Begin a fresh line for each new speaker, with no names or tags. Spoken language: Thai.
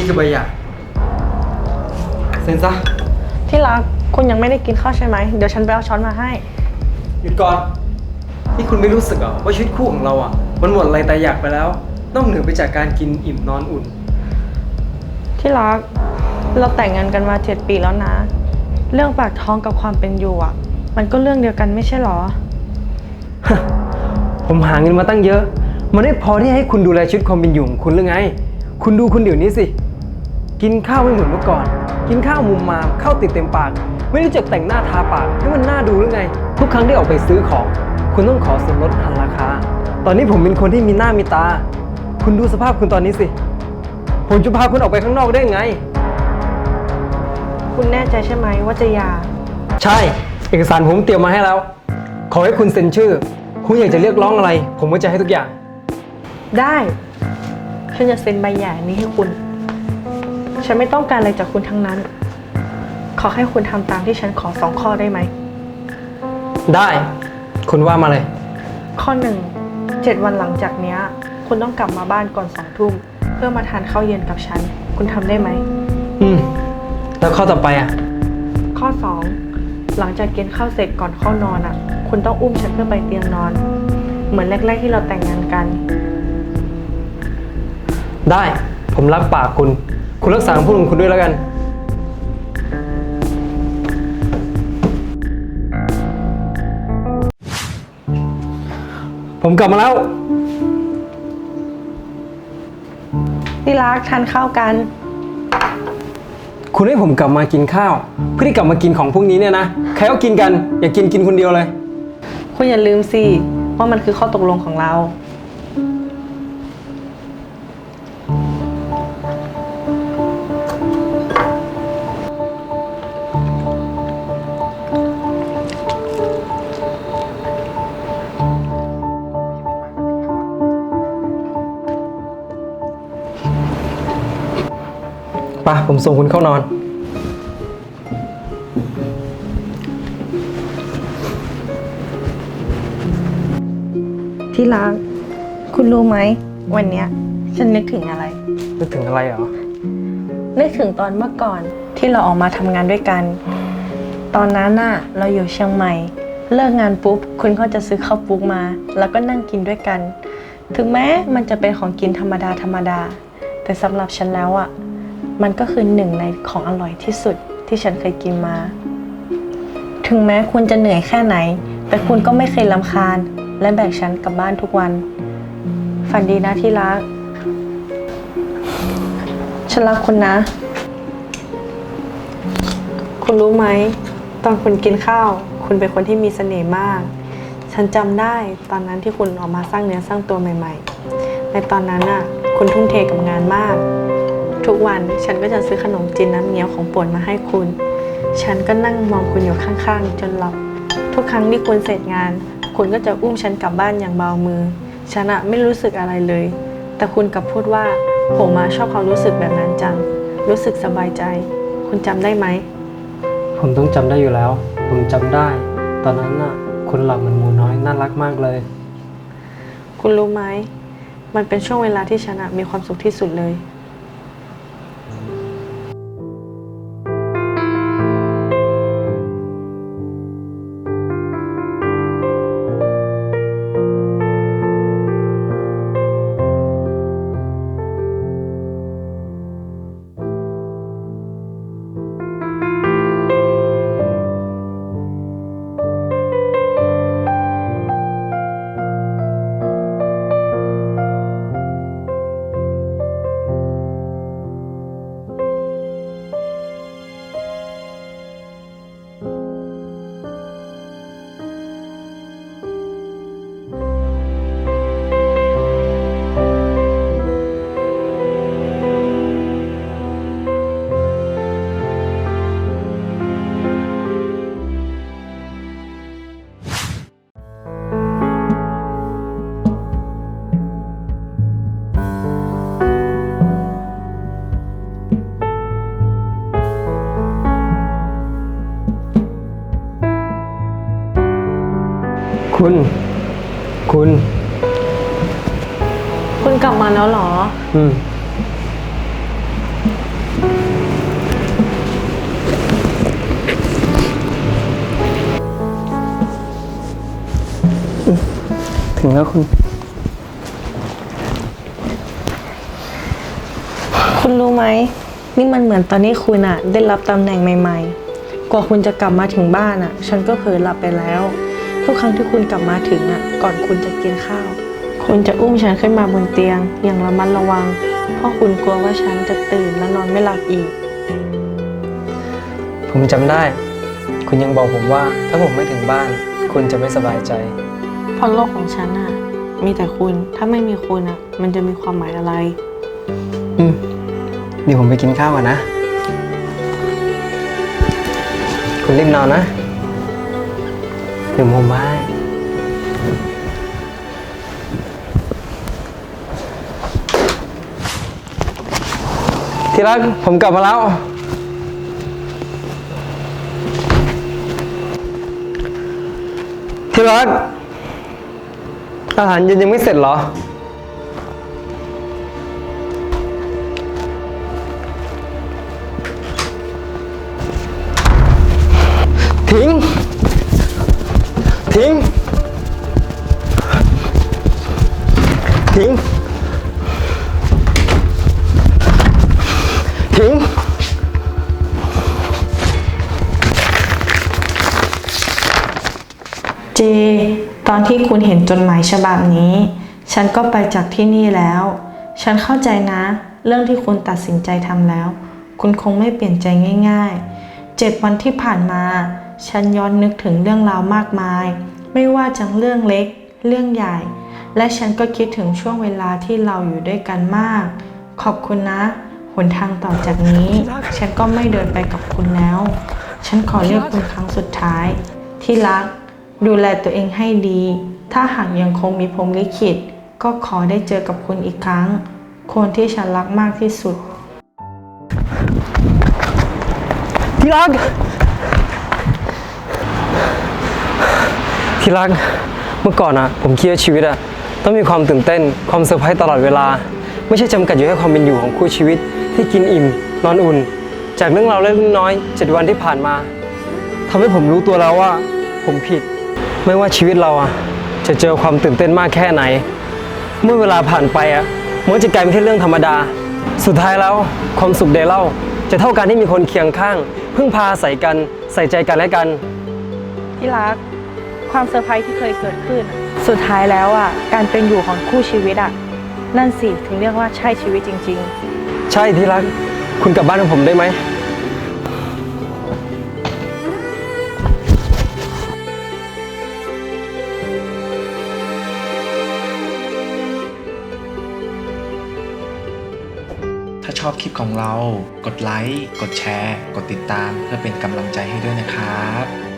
นี่คือใบหย่าเซ็นซะ
ที่รักคุณยังไม่ได้กินข้าวใช่ไหม เดี๋ยวฉันไปเอาช้อนมาให้
หยุดก่อนที่คุณไม่รู้สึกเหรอว่าชีวิตคู่ของเราอะ มันหมดอะไรแต่อยากไปแล้วต้องเหนือไปจากการกินอิ่มนอนอุ่น
ที่รักเราแต่งงานกันมาเจ็ดปีแล้วนะ เรื่องปากท้องกับความเป็นอยู่อะ มันก็เรื่องเดียวกันไม่ใช่หรอ
ผมหาเงินมาตั้งเยอะ มันไม่พอที่ให้คุณดูแลชีวิตความเป็นอยู่ของคุณหรือไง คุณดูคุณเดี๋ยวนี้สิ กินข้าวไม่เหมือนเมื่อก่อน กินข้าวมุมมามข้าวติดเต็มปาก ไม่รู้จักแต่งหน้าทาปากให้มันน่าดูหรือไง ทุกครั้งที่ออกไปซื้อของ คุณต้องขอส่วนลดหันราคา ตอนนี้ผมเป็นคนที่มีหน้ามีตา คุณดูสภาพคุณตอนนี้สิ ผมจะพาคุณออกไปข้างนอกได้ไง
คุณแน่ใจใช่ไหมว่าจะหย่า
ใช่ เอกสารผมเตรียมมาให้แล้ว ขอให้คุณเซ็นชื่อ คุณอยากจะเรียกร้องอะไร ผมก็จะให้ทุกอย่าง
ได้ ฉันจะเซ็นใบหย่านี้ให้คุณ ฉันไม่ต้องการอะไรจากคุณทั้งนั้น ขอให้คุณทำตามที่ฉันขอสองข้อได้ไหม
ได้ คุณว่ามาเลย
ข้อหนึ่งเจ็ดวันหลังจากเนี้ย คุณต้องกลับมาบ้านก่อนสองทุ่มเพื่อมาทานข้าวเย็นกับฉัน คุณทำได้ไหม
อืม แล้วข้อต่อไปอะ
ข้อสองหลังจากกินข้าวเสร็จก่อนเข้านอนอะ คุณต้องอุ้มฉันขึ้นไปเตียงนอน เหมือนแรกๆที่เราแต่งงานกัน
ได้ ผมรับปากคุณ คุณรักษาคำพูดของคุณด้วยแล้วกัน ผมกลับมาแล้ว
ที่รักทานข้าวกัน
คุณให้ผมกลับมากินข้าว เพื่อที่กลับมากินของพวกนี้เนี่ยนะ ใครก็กินกัน อย่ากินกินคนเดียวเลย
คุณอย่าลืมสิ ว่ามันคือข้อตกลงของเราะ
ผมส่งคุณเข้านอน
ที่รัก คุณรู้ไหม วันเนี้ย ฉันนึกถึงอะไร
นึกถึงอะไรเหรอ
นึกถึงตอนเมื่อก่อนที่เราออกมาทำงานด้วยกัน ตอนนั้นน่ะ เราอยู่เชียงใหม่ เลิกงานปุ๊บ คุณก็จะซื้อข้าวปุ๊กมา แล้วก็นั่งกินด้วยกัน ถึงแม้มันจะเป็นของกินธรรมดาธรรมดา แต่สำหรับฉันแล้วอะ มันก็คือหนึ่งในของอร่อยที่สุดที่ฉันเคยกินมา ถึงแม้คุณจะเหนื่อยแค่ไหน แต่คุณก็ไม่เคยลำคาญ และแบกฉันกลับบ้านทุกวัน ฝันดีนะที่รัก ฉันรักคุณนะ คุณรู้ไหม ตอนคุณกินข้าว คุณเป็นคนที่มีเสน่ห์มาก ฉันจำได้ตอนนั้นที่คุณออกมาสร้างเนื้อสร้างตัวใหม่ ๆ ในตอนนั้นน่ะ คุณทุ่มเทกับงานมาก ทุกวันฉันก็จะซื้อขนมจีนน้ำเงี้ยวของโปรดมาให้คุณ ฉันก็นั่งมองคุณอยู่ข้างๆ จนหลับ ทุกครั้งที่คุณเสร็จงาน คุณก็จะอุ้มฉันกลับบ้านอย่างเบามือ ฉันอะไม่รู้สึกอะไรเลย แต่คุณกลับพูดว่าผมมาชอบความรู้สึกแบบนั้นจัง รู้สึกสบายใจ คุณจำได้ไหม
ผมต้องจำได้อยู่แล้ว ผมจำได้ ตอนนั้นน่ะ คุณหลับเหมือนหมูน้อยน่ารักมากเลย
คุณรู้ไหม มันเป็นช่วงเวลาที่ฉันอะมีความสุขที่สุดเลย
คุณ คุณ
คุณกลับมาแล้วเหรอ
อืม ถึงแล้วคุณ
คุณรู้ไหม นี่มันเหมือนตอนที่คุณอะได้รับตำแหน่งใหม่ ๆ กว่าคุณจะกลับมาถึงบ้านอะฉันก็เคยอหลับไปแล้ว ทุกครั้งที่คุณกลับมาถึงอะก่อนคุณจะกินข้าว คุณจะอุ้มฉันขึ้นมาบนเตียง อย่างระมัดระวัง เพราะคุณกลัวว่าฉันจะตื่นและนอนไม่หลับอีก
ผมจำได้ คุณยังบอกผมว่าถ้าผมไม่ถึงบ้าน คุณจะไม่สบายใจ
เพราะโลกของฉันอะมีแต่คุณถ้าไม่มีคุณอะมันจะมีความหมายอะไร
อืมเดี๋ยวผมไปกินข้าวก่อนนะ คุณรีบนอนนะ เดี๋ยวผมมาให้ที่รักผมกลับมาแล้ว ที่รักอาหารเย็นยังไม่เสร็จเหรอ ทิ้ง ทิ้ง ทิ้ง ทิ้ง
เจ ตอนที่คุณเห็นจดหมายฉบับนี้ ฉันก็ไปจากที่นี่แล้ว ฉันเข้าใจนะ เรื่องที่คุณตัดสินใจทำแล้ว คุณคงไม่เปลี่ยนใจง่าย ๆ เจ็ดวันที่ผ่านมา ฉันย้อนนึกถึงเรื่องราวมากมาย ไม่ว่าจะเรื่องเล็ก เรื่องใหญ่ และฉันก็คิดถึงช่วงเวลาที่เราอยู่ด้วยกันมาก ขอบคุณนะ หนทางต่อจากนี้ ฉันก็ไม่เดินไปกับคุณแล้ว ฉันขอเรียกคุณครั้งสุดท้าย ที่รัก ดูแลตัวเองให้ดี ถ้าหากยังคงมีพรมลิขิต ก็ขอได้เจอกับคุณอีกครั้ง คนที่ฉันรักมากที่สุด
ที่รัก ที่รัก เมื่อก่อนอะผมคิดว่าชีวิตอะต้องมีความตื่นเต้น ความเซอร์ไพรส์ตลอดเวลา ไม่ใช่จำกัดอยู่แค่ความเป็นอยู่ของคู่ชีวิต ที่กินอิ่ม นอนอุ่น จากเรื่องราวเล็กน้อยเจ็ดวันที่ผ่านมาทำให้ผมรู้ตัวแล้วว่า ผมผิด ไม่ว่าชีวิตเราอะจะเจอความตื่นเต้นมากแค่ไหน เมื่อเวลาผ่านไปอะมันจะกลายเป็นแค่เรื่องธรรมดา สุดท้ายแล้วความสุขเดเล่า จะเท่าการที่มีคนเคียงข้าง พึ่งพาใส่กันใส่ใจกันและกัน
ที่รัก ความเซอร์ไพรส์ที่เคยเกิดขึ้น สุดท้ายแล้วอะการเป็นอยู่ของคู่ชีวิตอะนั่นสิถึงเรียกว่าใช่ชีวิตจริง ๆ
ใช่ที่รักคุณกลับบ้านกับผมได้ไหม
ถ้าชอบคลิปของเรา กดไลค์ กดแชร์ กดติดตามเพื่อเป็นกำลังใจให้ด้วยนะครับ